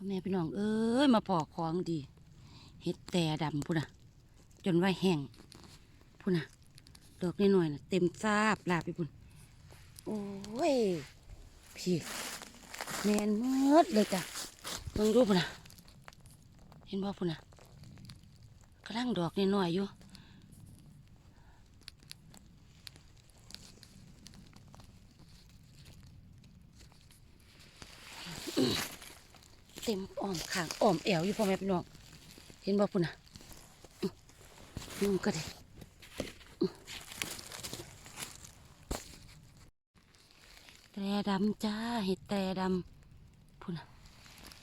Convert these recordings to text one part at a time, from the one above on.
พ่อแม่พี่น้องเอ้ยมาปอกของดีเห็ดแต่ดำพุ่นนะจนว่าแห้งพุ่นนะดอกน้อยๆนะเต็มซาบลาบไปพุ่นโอ้ยพี่แมนเมืดเลยจ้ะเบิ่งดูพุ่นนะเห็นบ่พุ่นนะกำลังดอกน้อยๆอยู่ เต็มอ้อมขางอ้อมแอวอยู่พ่อแม่พี่น้องเห็นบ่พุ่นน่ะนุ่งก็ได้แต่ดำจ้าเห็ดแต่ดำพุ่นน่ะ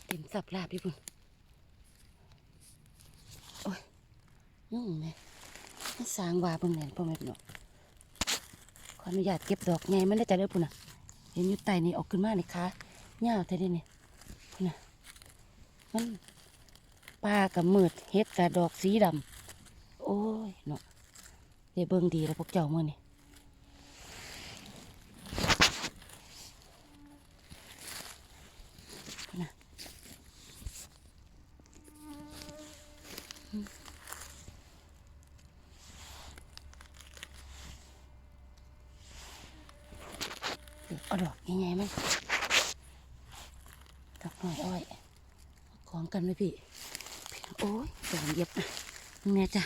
เต็มสับลาบพี่พุ่นโอ้ยนุ่งแม่มันสางว่าเบิ่งแหนพ่อแม่พี่น้องขออนุญาตเก็บดอกไงมันได้จะได้อพุ่นน่ะเห็นอยู่ใต้นี่ออกขึ้นมาเลยค่ะยาวแต่เด้นี่พุ่นน่ะ มันปลากับมืดเฮ็ดกับดอกสีดำโอ้ยเนาะเดี๋ยวเบิ่งดีแล้วพวกเจ้ามื่อนี่นะอืมเดี๋ยวเอาดอกยังไงมันดอกหน่อยอ้อย ของกันไหมพี่ โอ้ยสามเย็บนะนี่จ้ะ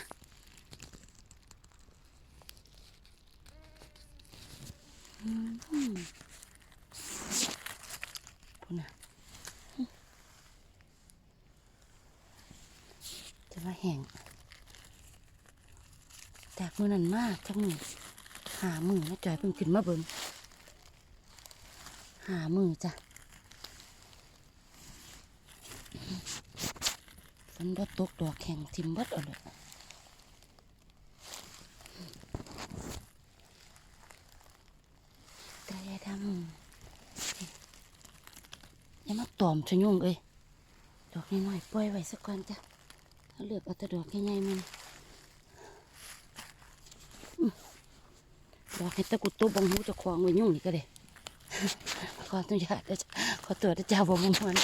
พูนะจะว่าแห้งจากมือนันมากจังมือหามือนะจอยเพิ่งขึ้นมาเบิ่งหามือจ้ะ ฝนบ่ตกดอกแข็งทิมเบิดเอาเลยแต่ยายดำย่ามาตอมชะยุ่งเอ้ยดอกน้อยๆปล่อยไว้สักก่อนจ้ะเอาเลือกเอาแต่ดอกใหญ่ๆมันดอกเห็ดตะกุดตัวบงหูจะคลองไว้ยุ่งนี่ก็ได้ขออนุญาตเด้อจ้ะขอตัวเด้อจ้าบ่มงมัน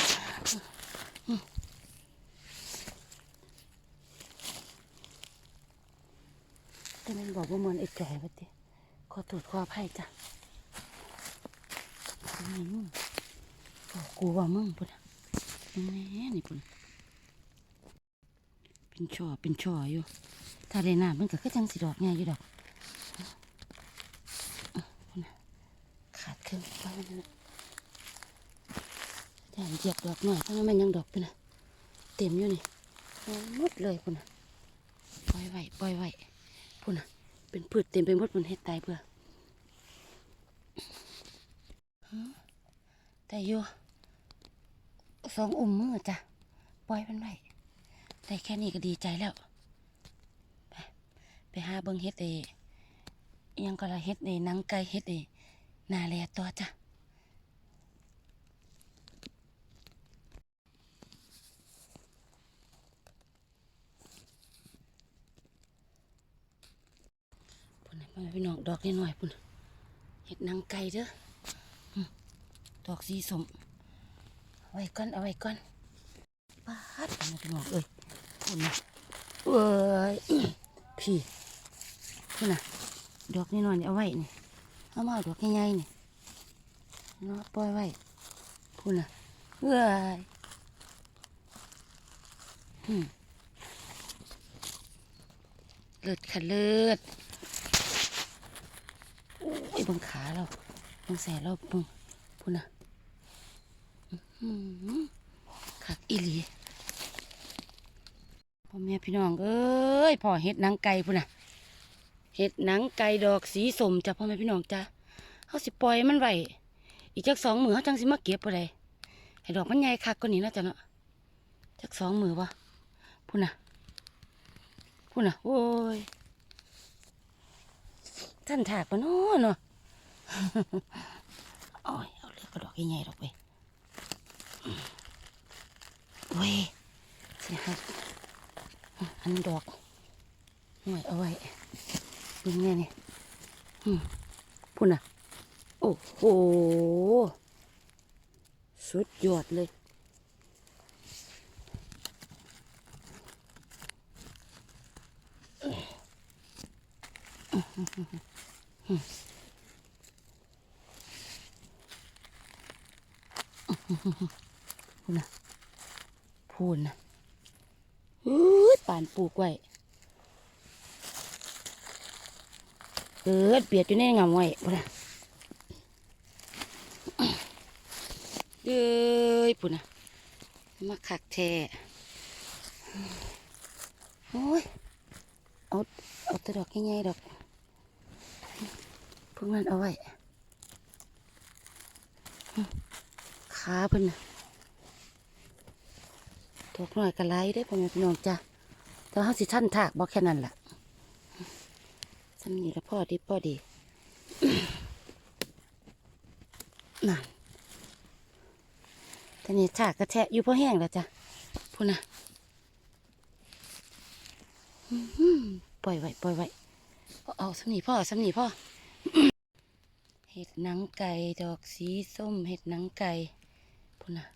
แต่มันบอกว่ามันไอ้แก่ไปติขอตรวจขออภัยจ้ะนี่มึงบอกกูว่ามึงปุ่นน่ะแหม่นี่ปุ่นเป็นช่อเป็นช่ออยู่ ถ้าได้น้ำมันก็คือจังสิดอกง่ายอยู่ดอกปุ่นขาดครึ่งไปมันน่ะแต่เหยียบดอกหน่อยเพราะมันยังดอกปุ่นะเต็มอยู่นี่หมดเลยปุ่นะปล่อยไว้ปล่อยไว้ พุ่นเป็นพืชเต็มไปหมดบนเฮ็ดตายเพื่อแต่อยู่สองอุ้มมือจ้ะปล่อยมันไว้แต่แค่นี้ก็ดีใจแล้ว ไปไปหาเบิ่งเฮ็ดเอยังก็ละเฮ็ดเอนังไก่เฮ็ดเอนาแลตัวจ้ะ พี่น้องดอกน้อยพุ่นเฮ็ดนังไก่เด้อดอกสีสมเอาไว้ก่อนเอาไว้ก่อนปาดนะพี่น้องเอ้ยพุ่นนะเอ้ยพี่พุ่นนะดอกน้อยๆนี่เอาไว้นี่เอามาดอกใหญ่ๆนี่เนาะปล่อยไว้พุ่นนะเอ้ยเลือดค่ะเลือด บังขาเราบังแสเราเบังพุ่นน่ะอื้อหือคักอีหลีพ่อแม่พี่น้องเอ้ยพ่อเฮ็ดนังไก่พุ่นน่ะเฮ็ดหนังไก่ดอกสีสมจ้ะพ่อแม่พี่น้องจ้ะเขาสิปล่อยมันไว้อีกจักสองมือเขาจังสิมาเก็บบ่ได้ให้ดอกมันใหญ่คักกว่านี้นาะจ้ะเนาะจักสองมือวะพุ่นน่ะพุ่นน่ะโอ้ยท่านถากปะเนาะเนาะ โอ้ยเอาเลือกกระดอกใหญ่ๆดอกไปโอ้ยสิฮะอันดอกหน่วยเอาไว้ยังไงนี่ยพุ่น่ะ โอ้โห สุดยอดเลยอืม พูนนะพูนนะอู้ยป่านปลูกไว้เกิดเบียดอยู่ในงามไว้พูนนะเอ้ยพูนนะมาคักแท้โอ้ยเอาเอาแตะดอกง่ายๆดอกพวกนั้นเอาไว้ ขาเพิ่นน่ะดอกหน่อยกระไรได้พ่อแม่พี่น้องจ้ะแต่เขาสิท่านถากบอกแค่นั้นล่ะสำนีละพ่อดีพ่อดีนั่นต่นี่ถากกระแทะอยู่พ่อแห้งแล้วจ้ะพูนะปล่อยไว้ปล่อยไว้อาเอาสำนีพ่อสำนีพ่อเห็ดหนังไก่ดอกสีส้มเห็ดหนังไก่ พุ่นนะ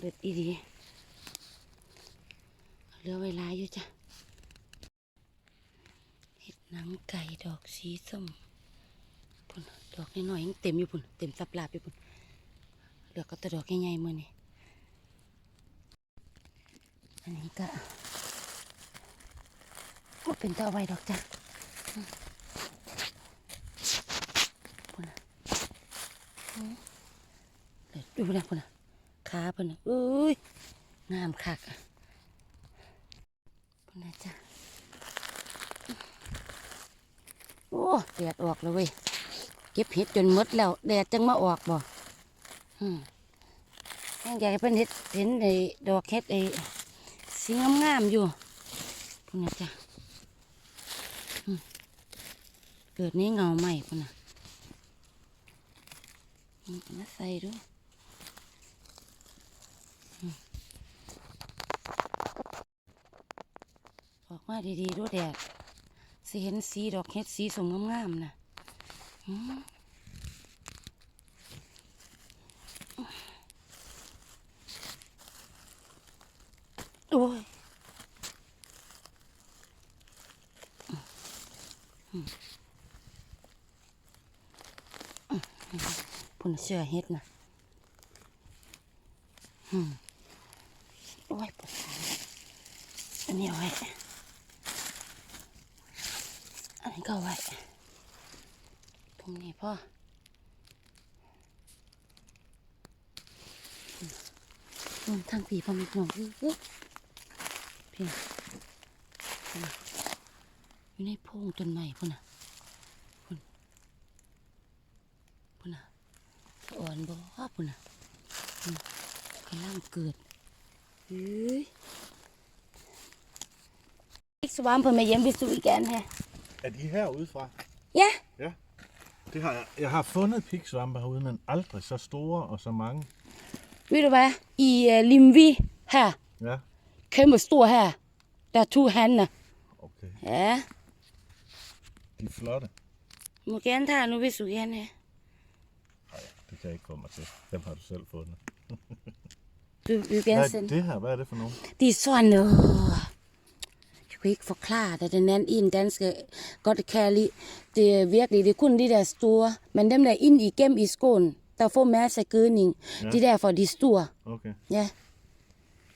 เด็ดอีดีเหลือเวลาอยู่จ้ะเห็ดหนังไก่ดอกสีส้มพุ่นดอกน้อยๆยังเต็มอยู่พุ่นเต็มสับลาบอยู่พุ่นเหลือก็แตะดอกใหญ่ๆมือนี่อันนี้ก็ ก็เป็นเต้าไว้ดอกจ้ะพุ่นน่ะอืมเดี๋ยวดูนะพุ่นน่ะขาพุ่นน่ะอุ้ยงามคักอะพุ่นนะจ้ะโอ้แดดออกแล้วเว้ยเก็บเห็ดจนหมดแล้วแดดจังมาออกบ่อืมแห้งใหญ่เป็นเห็ดเห็นไอ้ดอกเห็ดไอ้สีงามๆอยู่พุ่นนะจ้ะอืม เกิดนี้เงาใหม่พุ่นนะมาใส่ดูอืมออกมาดีๆดูแดดสิเห็นสีดอกเห็ดสีสมงามๆนะโอ้ยอืมอืม นเชื่อเฮ็ดนะอืมโอ้ยปวดขาอันนี้เอาไว้ อันนี้ก็เอาไว้ตรงนี้พ่อทางผีพอมีหนองอื้พี่นะอยู่ในโพงต้นไม้พุ่นน่ะ อ่อนบ่พุ่นน่ะพุ่นกำลังเกิดเฮ้ยอีกสวามเพิ่นมาเยี่ยมวิสุอีกแกนแฮะ Er de herudefra? Ja. Ja. Det har jeg. Jeg har fundet piksvampe herude, men aldrig så store og så mange. Ved du hvad? I uh, Limvi her, Ja, kæmpe stor her, der er to hanne. okay. Ja, De er flotte. du må gerne tage nu, hvis du gerne have. Det kan jeg ikke få mig til. Dem har du selv fundet. Du vil Hvad gerne er sende. det her? Hvad er det for nogen? De er sådan, åh. Jeg kan ikke forklare det. Den anden en danske godt kan lide. Det er virkelig, det er kun de der store. Men dem der ind igennem i skoen, der får masser af gødning. Ja. Ja. De der for de store. Okay. Ja.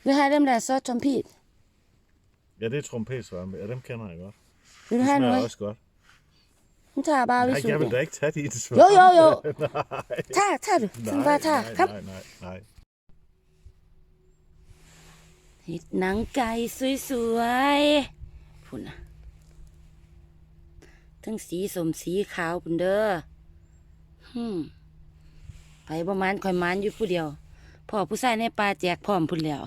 Vil du have dem der så, Tom Piet? Ja, det er trompetsvampe. Ja, dem kender jeg godt. Vil du De have noget? også godt. Nu tager jeg bare, Nej, hvis du jeg vil vil. da ikke tage dit Jo, jo, jo. nej, Tag, tag du. Så nej, bare tag. nej, Kom. nej, nej, nej. เห็ดหนังไก่สวยๆพุ่นนะทั้งสีสมสีขาวพุ่นเด้อฮึมไปประมาณคอยหมานอยู่ผู้เดียวพ่อผู้ชายในป่าแจกพร้อมพุ่นแล้ว